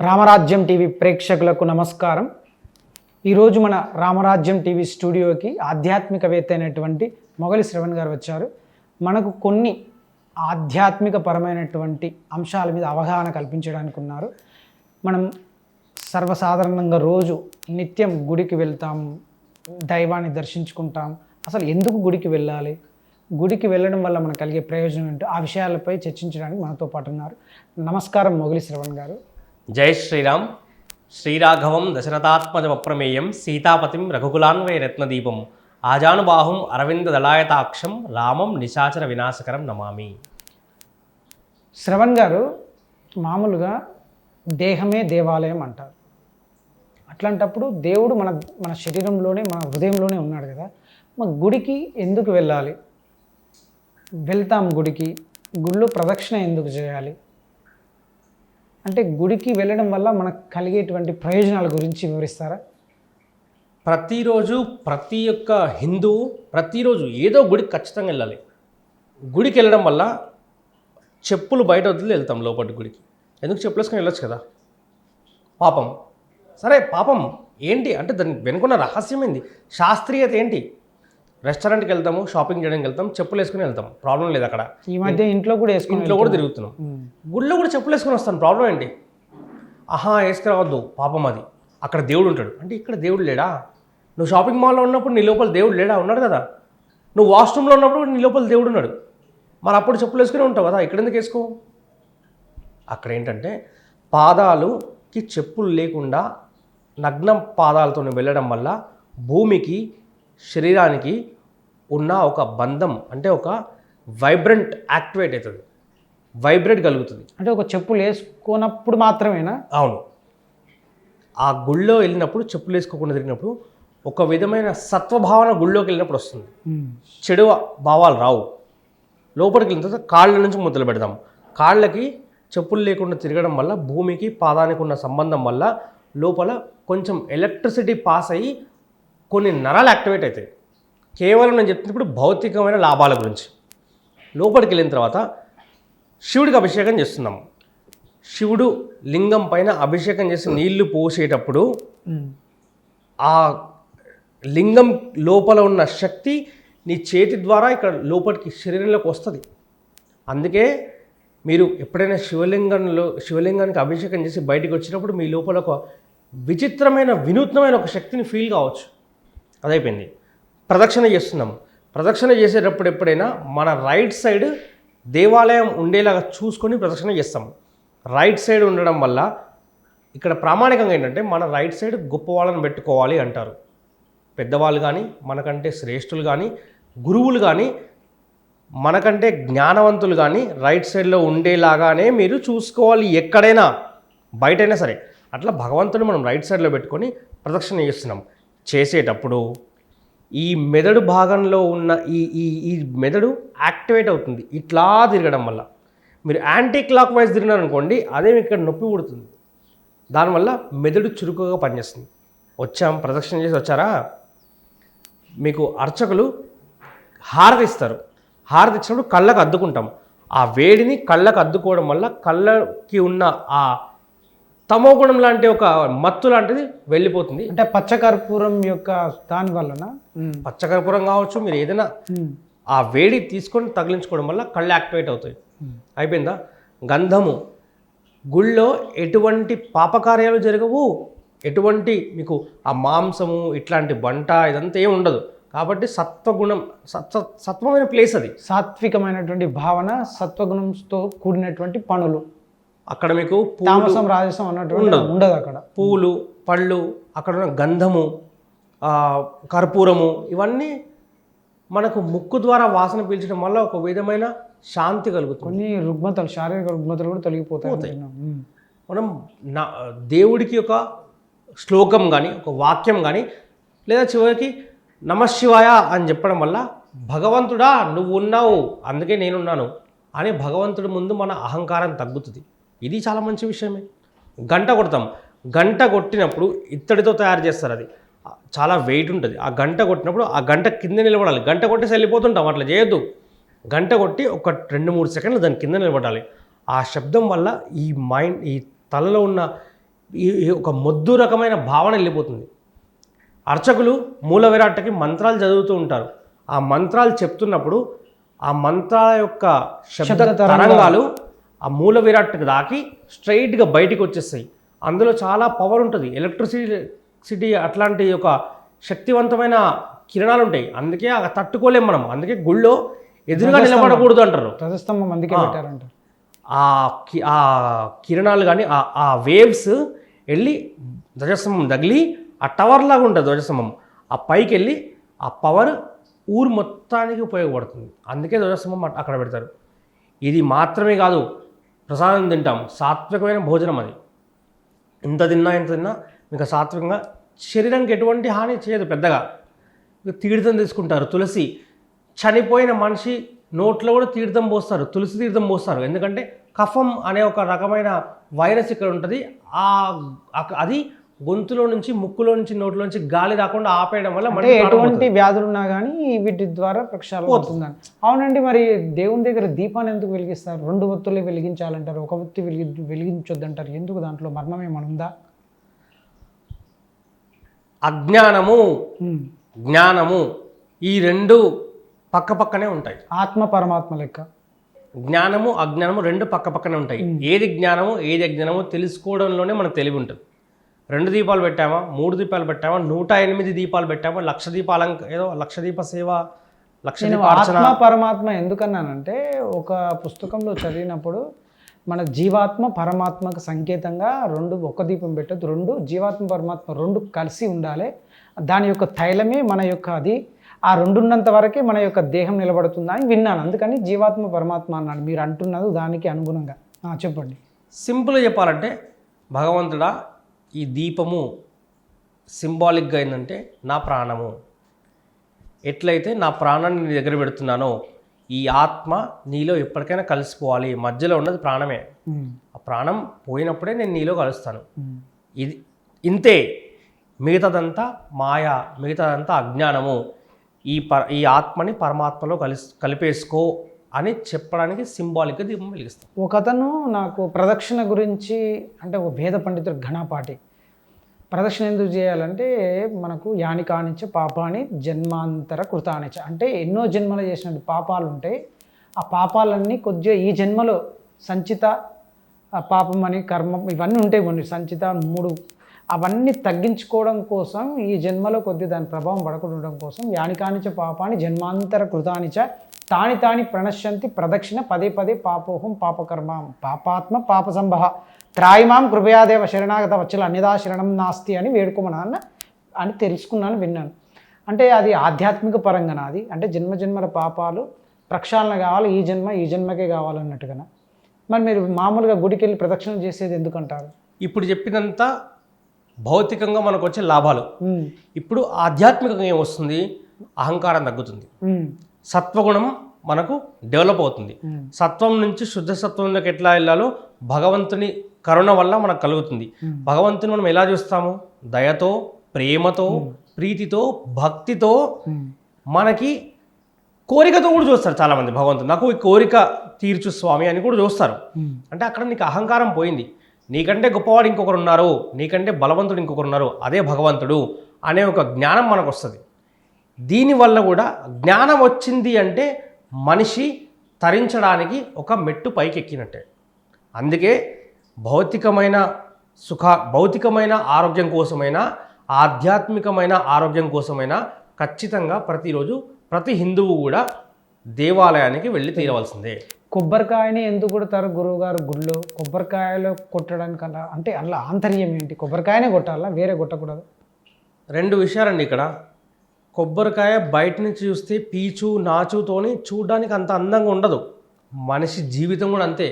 రామరాజ్యం TV ప్రేక్షకులకు నమస్కారం. ఈరోజు మన రామరాజ్యం టీవీ స్టూడియోకి ఆధ్యాత్మికవేత్త అయినటువంటి మొగలి శ్రవణ్ గారు వచ్చారు. మనకు కొన్ని ఆధ్యాత్మిక పరమైనటువంటి అంశాల మీద అవగాహన కల్పించడానికి ఉన్నారు. మనం సర్వసాధారణంగా రోజు నిత్యం గుడికి వెళ్తాం దైవాన్ని దర్శించుకుంటాం. అసలు ఎందుకు గుడికి వెళ్ళాలి? గుడికి వెళ్ళడం వల్ల మనకు కలిగే ప్రయోజనం ఏంటో? ఆ విషయాలపై చర్చించడానికి మనతో పాటు ఉన్నారు. నమస్కారం మొగలి శ్రవణ్ గారు. జై శ్రీరామ్. శ్రీరాఘవం దశరథాత్మజమప్రమేయం సీతాపతిం రఘుకులాన్వయ రత్నదీపం ఆజానుబాహుం అరవింద దళాయతాక్షం రామం నిశాచర వినాశకరం నమామి. శ్రవణ్ గారు మామూలుగా దేహమే దేవాలయం అంటారు. అట్లాంటప్పుడు దేవుడు మన మన శరీరంలోనే మన హృదయంలోనే ఉన్నాడు కదా. మా గుడికి ఎందుకు వెళ్ళాలి? వెళ్తాం గుడికి. గుళ్ళో ప్రదక్షిణ ఎందుకు చేయాలి? అంటే గుడికి వెళ్ళడం వల్ల మనకు కలిగేటువంటి ప్రయోజనాల గురించి వివరిస్తారా? ప్రతిరోజు ప్రతి ఒక్క హిందువు ప్రతిరోజు ఏదో గుడికి ఖచ్చితంగా వెళ్ళాలి. గుడికి వెళ్ళడం వల్ల చెప్పులు బయట వదిలి వెళ్తాం లోపటి గుడికి. ఎందుకు చెప్పులు వేసుకొని వెళ్ళొచ్చు కదా? పాపం. సరే పాపం ఏంటి? అంటే దాని వెనుకున్న రహస్యం ఏంది? శాస్త్రీయత ఏంటి? రెస్టారెంట్కి వెళ్తాము షాపింగ్ చేయడానికి వెళ్తాం చెప్పులు వేసుకుని వెళ్తాం. ప్రాబ్లం లేదు అక్కడ. ఈ మధ్య ఇంట్లో కూడా వేసుకుని ఇంట్లో కూడా తిరుగుతున్నాం. గుళ్ళో కూడా చెప్పులు వేసుకొని వస్తాను. ప్రాబ్లం ఏంటి? ఆహా వేసుకురావద్దు. పాపం అది. అక్కడ దేవుడు ఉంటాడు. అంటే ఇక్కడ దేవుడు లేడా? నువ్వు షాపింగ్ మాల్లో ఉన్నప్పుడు నీ లోపల దేవుడు లేడా? ఉన్నాడు కదా. నువ్వు వాష్రూమ్లో ఉన్నప్పుడు నీ లోపల దేవుడు ఉన్నాడు. మరి అప్పుడు చెప్పులు వేసుకుని ఉంటావు కదా. ఇక్కడ ఎందుకు వేసుకో? అక్కడ ఏంటంటే పాదాలుకి చెప్పులు లేకుండా నగ్న పాదాలతో వెళ్ళడం వల్ల భూమికి శరీరానికి ఉన్న ఒక బంధం అంటే ఒక వైబ్రెంట్ యాక్టివేట్ అవుతుంది. వైబ్రేట్ కలుగుతుంది. అంటే ఒక చెప్పులు వేసుకున్నప్పుడు మాత్రమేనా? అవును. ఆ గుళ్ళో వెళ్ళినప్పుడు చెప్పులు వేసుకోకుండా తిరిగినప్పుడు ఒక విధమైన సత్వభావన గుళ్ళోకి వెళ్ళినప్పుడు వస్తుంది. చెడు భావాలు రావు. లోపలికి వెళ్ళిన తర్వాత కాళ్ళ నుంచి మొదలు పెడదాం కాళ్ళకి చెప్పులు లేకుండా తిరగడం వల్ల భూమికి పాదానికి ఉన్న సంబంధం వల్ల లోపల కొంచెం ఎలక్ట్రిసిటీ పాస్ అయ్యి కొన్ని నరాలు యాక్టివేట్ అవుతాయి. కేవలం నేను చెప్తున్నప్పుడు భౌతికమైన లాభాల గురించి. లోపలికి వెళ్ళిన తర్వాత శివుడికి అభిషేకం చేస్తున్నాం శివుడు లింగం పైన అభిషేకం చేసి నీళ్ళు పోసేటప్పుడు. ఆ లింగం లోపల ఉన్న శక్తి నీ చేతి ద్వారా ఇక్కడ లోపలికి శరీరంలోకి వస్తుంది. అందుకే మీరు ఎప్పుడైనా శివలింగంలో శివలింగానికి అభిషేకం చేసి బయటికి వచ్చినప్పుడు మీ లోపల ఒక విచిత్రమైన వినూత్నమైన ఒక శక్తిని ఫీల్ కావచ్చు. అదైపోయింది. ప్రదక్షిణ చేస్తున్నాం ప్రదక్షిణ చేసేటప్పుడు ఎప్పుడైనా మన రైట్ సైడ్ దేవాలయం ఉండేలాగా చూసుకొని ప్రదక్షిణ చేస్తాం రైట్ సైడ్ ఉండడం వల్ల ఇక్కడ ప్రామాణికంగా ఏంటంటే మన రైట్ సైడ్ గొప్ప వాళ్ళని పెట్టుకోవాలి అంటారు. పెద్దవాళ్ళు కానీ మనకంటే శ్రేష్ఠులు కానీ గురువులు కానీ మనకంటే జ్ఞానవంతులు కానీ రైట్ సైడ్లో ఉండేలాగానే మీరు చూసుకోవాలి ఎక్కడైనా బయటైనా సరే. అట్లా భగవంతుని మనం రైట్ సైడ్లో పెట్టుకొని ప్రదక్షిణ చేస్తున్నాం చేసేటప్పుడు ఈ మెదడు భాగంలో ఉన్న ఈ ఈ ఈ మెదడు యాక్టివేట్ అవుతుంది. ఇట్లా తిరగడం వల్ల. మీరు యాంటీ క్లాక్ వైజ్ తిరిగినారనుకోండి అదే ఇక్కడ నొప్పి పుడుతుంది. దానివల్ల మెదడు చురుకుగా పనిచేస్తుంది. వచ్చాం ప్రదక్షిణ చేసి వచ్చారా? మీకు అర్చకులు హారతి ఇస్తారు. హారతి ఇచ్చినప్పుడు కళ్ళకు అద్దుకుంటాం. ఆ వేడిని కళ్ళకు అద్దుకోవడం వల్ల కళ్ళకి ఉన్న ఆ తమో గుణం లాంటి ఒక మత్తు లాంటిది వెళ్ళిపోతుంది. అంటే పచ్చకర్పూరం యొక్క దాని వలన. పచ్చకర్పూరం కావచ్చు మీరు ఏదైనా. ఆ వేడి తీసుకొని తగిలించుకోవడం వల్ల కళ్ళు యాక్టివేట్ అవుతాయి. అయిపోయిందా? గంధము. గుళ్ళో ఎటువంటి పాపకార్యాలు జరగవు. ఎటువంటి మీకు ఆ మాంసము ఇట్లాంటి బంట ఇదంతా ఏమి ఉండదు. కాబట్టి సత్వగుణం సత్వ సత్వమైన ప్లేస్ అది. సాత్వికమైనటువంటి భావన సత్వగుణంతో కూడినటువంటి పనులు. అక్కడ మీకు తామసం రాజసం అన్నటువంటి ఉండదు. అక్కడ. పూలు పళ్ళు అక్కడ ఉన్న గంధము కర్పూరము ఇవన్నీ మనకు ముక్కు ద్వారా వాసన పీల్చడం వల్ల ఒక విధమైన శాంతి కలుగుతుంది. కొన్ని రుగ్మతలు శారీరక రుగ్మతలు కూడా తొలగిపోతాయి. మనం నా దేవుడికి ఒక శ్లోకం కానీ ఒక వాక్యం కానీ లేదా చివరికి నమశివాయ అని చెప్పడం వల్ల భగవంతుడా నువ్వు ఉన్నావు అందుకే నేనున్నాను అని భగవంతుడి ముందు మన అహంకారం తగ్గుతుంది. ఇది చాలా మంచి విషయమే. గంట కొడతాం. గంట కొట్టినప్పుడు ఇత్తడితో తయారు చేస్తారు అది. చాలా వెయిట్ ఉంటుంది. ఆ గంట కొట్టినప్పుడు ఆ గంట కింద నిలబడాలి. గంట కొట్టేసి వెళ్ళిపోతుంటాం అట్లా చేయొద్దు. గంట కొట్టి ఒక రెండు మూడు సెకండ్లు దాని కింద నిలబడాలి. ఆ శబ్దం వల్ల ఈ మైండ్ ఈ తలలో ఉన్న ఈ- ఒక మొద్దు రకమైన భావన వెళ్ళిపోతుంది. అర్చకులు మూల విరాట్కి మంత్రాలు చదువుతూ ఉంటారు. ఆ మంత్రాలు చెప్తున్నప్పుడు ఆ మంత్రాల యొక్క శబ్ద తరంగాలు. ఆ మూల విరాట్కి దాకి స్ట్రైట్గా బయటికి వచ్చేస్తాయి. అందులో చాలా పవర్ ఉంటుంది. ఎలక్ట్రిసిటీ సిటీ అట్లాంటి ఒక శక్తివంతమైన కిరణాలు ఉంటాయి అందుకే తట్టుకోలేం మనం. అందుకే గుళ్ళో ఎదురుగా నిలబడకూడదు అంటారు. రథస్తంభం అందుకే పెట్టారంట. ఆ కి ఆ కిరణాలు కానీ ఆ వేవ్స్ వెళ్ళి ధ్వజస్తంభం తగిలి ఆ టవర్ లాగా ఉంటుంది ధ్వజస్తంభం. ఆ పైకి వెళ్ళి ఆ పవర్ ఊరు మొత్తానికి ఉపయోగపడుతుంది. అందుకే ధ్వజస్తంభం అక్కడ పెడతారు. ఇది మాత్రమే కాదు ప్రసాదం తింటాం సాత్వికమైన భోజనం అది. ఎంత తిన్నా ఎంత తిన్నా ఇంకా సాత్వికంగా శరీరానికి ఎటువంటి హాని చేయదు పెద్దగా. తీర్థం తీసుకుంటారు. తులసి చనిపోయిన మనిషి నోట్లో కూడా తీర్థం పోస్తారు. తులసి తీర్థం పోస్తారు. ఎందుకంటే కఫం అనే ఒక రకమైన వైరస్ ఇక్కడ ఉంటుంది. ఆ అది గొంతులో నుంచి ముక్కులో నుంచి నోట్లో నుంచి గాలి రాకుండా ఆపేయడం వల్ల అంటే ప్రాణం ఎటువంటి. వ్యాధులు ఉన్నా కానీ వీటి ద్వారా ప్రక్షాళన అవుతుందని అవునండి మరి దేవుని దగ్గర దీపాన్ని ఎందుకు వెలిగిస్తారు? రెండు ఒత్తులే వెలిగించాలంటారు ఒక ఒత్తి వెలిగి వెలిగించొద్దంటారు. ఎందుకు దాంట్లో మర్మం ఏమైనా ఉందా? అజ్ఞానము. జ్ఞానము ఈ రెండు పక్క పక్కనే ఉంటాయి. ఆత్మ పరమాత్మ లెక్క. జ్ఞానము అజ్ఞానము రెండు పక్క పక్కనే ఉంటాయి. ఏది జ్ఞానము ఏది అజ్ఞానము తెలుసుకోవడంలోనే మనకు తెలివి ఉంటుంది. రెండు దీపాలు పెట్టామా? మూడు దీపాలు పెట్టామా? నూట ఎనిమిది దీపాలు పెట్టామా? లక్ష దీపాల ఏదో లక్ష దీప సేవ లక్ష ఆత్మ పరమాత్మ ఎందుకన్నానంటే ఒక పుస్తకంలో చదివినప్పుడు మన జీవాత్మ పరమాత్మకు సంకేతంగా రెండు ఒక దీపం పెట్టద్దు రెండు జీవాత్మ పరమాత్మ రెండు కలిసి ఉండాలి. దాని యొక్క తైలమే మన యొక్క అది. ఆ రెండున్నంత వరకే మన యొక్క దేహం నిలబడుతుందా అని విన్నాను. అందుకని జీవాత్మ పరమాత్మ అన్నాడు. మీరు అంటున్నది దానికి అనుగుణంగా. చెప్పండి. సింపుల్గా చెప్పాలంటే భగవంతుడా ఈ దీపము సింబాలిక్గా ఏంటంటే నా ప్రాణము. ఎట్లయితే నా ప్రాణాన్ని నీ దగ్గర పెడుతున్నానో ఈ ఆత్మ నీలో ఎప్పటికైనా కలిసిపోవాలి. మధ్యలో ఉన్నది ప్రాణమే. ఆ ప్రాణం పోయినప్పుడే నేను నీలో కలుస్తాను. ఇది ఇంతే. మిగతాదంతా మాయ మిగతాదంతా అజ్ఞానము. ఈ ప ఈ ఆత్మని పరమాత్మలో కలిసి కలిపేసుకో. అని చెప్పడానికి సింబాలిక్గా దీపం వెలిగిస్తాం. ఒక అతను నాకు ప్రదక్షిణ గురించి అంటే ఒక భేద పండితుడు ఘనపాటి ప్రదక్షిణ ఎందుకు చేయాలంటే మనకు యాని కానిచ్చ పాపాని జన్మాంతర కృతానిచ అంటే ఎన్నో జన్మలు చేసిన పాపాలు ఉంటాయి. ఆ పాపాలన్నీ కొద్దిగా ఈ జన్మలో సంచిత పాపం అని కర్మం ఇవన్నీ ఉంటాయి కొన్ని. సంచిత మూడు అవన్నీ తగ్గించుకోవడం కోసం ఈ జన్మలో కొద్ది దాని ప్రభావం పడకుండా ఉండడం కోసం యానికానిచ పాపాన్ని జన్మాంతర కృతానిచ తాని తాని ప్రణశ్యంతి ప్రదక్షిణ పదే పదే పాపోహం పాపకర్మ పాపాత్మ పాప సంభవ త్రాయిమాం కృపయాదేవ శరణాగత వచ్చల అన్యదా శరణం నాస్తి అని వేడుకోమన్నా అన్న? అని తెలుసుకున్నాను విన్నాను. అంటే అది ఆధ్యాత్మిక పరంగా నాది అంటే జన్మ జన్మల పాపాలు ప్రక్షాళన కావాలి ఈ జన్మ ఈ జన్మకే కావాలన్నట్టుగా మరి మీరు మామూలుగా గుడికి వెళ్ళి ప్రదక్షిణ చేసేది ఎందుకంటారు? ఇప్పుడు చెప్పినంత భౌతికంగా మనకు వచ్చే లాభాలు. ఇప్పుడు ఆధ్యాత్మికంగా ఏమొస్తుంది అహంకారం తగ్గుతుంది. సత్వగుణం మనకు డెవలప్ అవుతుంది. సత్వం నుంచి శుద్ధ సత్వంలోకి ఎట్లా వెళ్ళాలో భగవంతుని కరుణ వల్ల మనకు కలుగుతుంది. భగవంతుని మనం ఎలా చూస్తాము? దయతో ప్రేమతో ప్రీతితో భక్తితో మనకి కోరికతో కూడా చూస్తారు చాలామంది భగవంతుడు నాకు ఈ కోరిక తీర్చు స్వామి అని కూడా చూస్తారు. అంటే అక్కడ నీకు అహంకారం పోయింది. నీకంటే గొప్పవాడు ఇంకొకరు ఉన్నారు. నీకంటే బలవంతుడు ఇంకొకరు ఉన్నారు. అదే భగవంతుడు అనే ఒక జ్ఞానం మనకు వస్తుంది. దీనివల్ల కూడా జ్ఞానం వచ్చింది అంటే మనిషి తరించడానికి ఒక మెట్టు పైకి ఎక్కినట్టే అందుకే భౌతికమైన సుఖ భౌతికమైన ఆరోగ్యం కోసమైనా ఆధ్యాత్మికమైన ఆరోగ్యం కోసమైనా ఖచ్చితంగా ప్రతిరోజు ప్రతి హిందువు కూడా దేవాలయానికి వెళ్ళి తీరవలసిందే. కొబ్బరికాయని ఎందుకు కొడతారు గురువు గారు గుళ్ళో? కొబ్బరికాయలో కొట్టడానికి అలా అంటే అలా ఆంతర్యం ఏంటి? కొబ్బరికాయనే కొట్టాలా? వేరే కొట్టకూడదు? రెండు విషయాలండి ఇక్కడ. కొబ్బరికాయ బయట నుంచి చూస్తే పీచు నాచుతోని చూడడానికి అంత అందంగా ఉండదు. మనిషి జీవితం కూడా అంతే.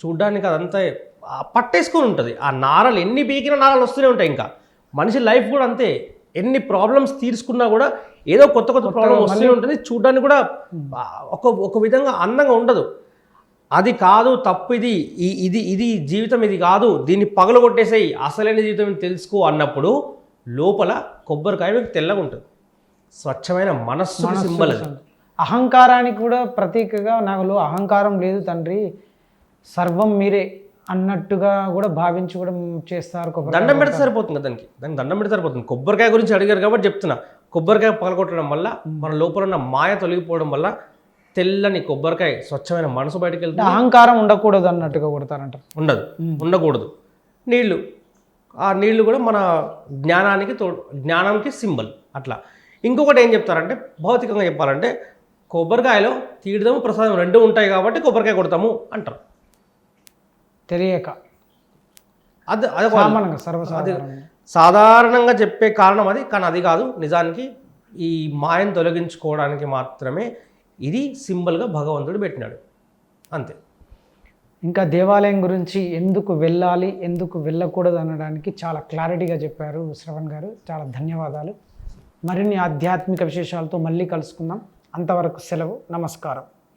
చూడడానికి అదంతా పట్టేసుకొని ఉంటుంది. ఆ నారలు ఎన్ని పీకిన నారలు వస్తూనే ఉంటాయి ఇంకా. మనిషి లైఫ్ కూడా అంతే. ఎన్ని ప్రాబ్లమ్స్ తీర్చుకున్నా కూడా ఏదో కొత్త కొత్త ప్రాబ్లం వస్తూనే ఉంటుంది. చూడడానికి కూడా ఒక ఒక విధంగా అందంగా ఉండదు. అది కాదు తప్పు ఇది. ఇది ఇది జీవితం ఇది కాదు. దీన్ని పగలు కొట్టేసేయి అసలైన జీవితం తెలుసుకో అన్నప్పుడు లోపల కొబ్బరికాయ మీకు తెల్లగా ఉంటుంది స్వచ్ఛమైన మనస్సు సింబల్ అహంకారానికి కూడా ప్రతీకగా నాకులో అహంకారం లేదు తండ్రి. సర్వం మీరే అన్నట్టుగా కూడా భావించి కూడా చేస్తారు కొబ్బరి దండం పెడితే సరిపోతుంది దానికి. దానికి దండం పెడితే సరిపోతుంది. కొబ్బరికాయ గురించి అడిగారు కాబట్టి చెప్తున్నా. కొబ్బరికాయ పగలగొట్టడం వల్ల మన లోపల ఉన్న మాయ తొలగిపోవడం వల్ల తెల్లని కొబ్బరికాయ స్వచ్ఛమైన మనసు బయటకు వెళ్తుంది. అహంకారం ఉండకూడదు అన్నట్టుగా కొడతారంటారు. ఉండదు. ఉండకూడదు. నీళ్ళు. ఆ నీళ్ళు కూడా మన జ్ఞానానికి తో జ్ఞానానికి సింబల్. అట్లా. ఇంకొకటి ఏం చెప్తారంటే భౌతికంగా చెప్పాలంటే కొబ్బరికాయలో తీయడము ప్రసాదం రెండు ఉంటాయి కాబట్టి కొబ్బరికాయ కొడతాము అంటారు. తెలియక. అది అది సర్వసాధారణంగా. సాధారణంగా చెప్పే కారణం అది కానీ అది కాదు. నిజానికి ఈ మాయను తొలగించుకోవడానికి మాత్రమే ఇది సింబల్గా భగవంతుడు పెట్టినాడు. అంతే. ఇంకా దేవాలయం గురించి ఎందుకు వెళ్ళాలి ఎందుకు వెళ్ళకూడదు అనడానికి చాలా క్లారిటీగా చెప్పారు శ్రవణ్ గారు. చాలా ధన్యవాదాలు. మరిన్ని ఆధ్యాత్మిక విశేషాలతో మళ్ళీ కలుసుకుందాం. అంతవరకు సెలవు. నమస్కారం.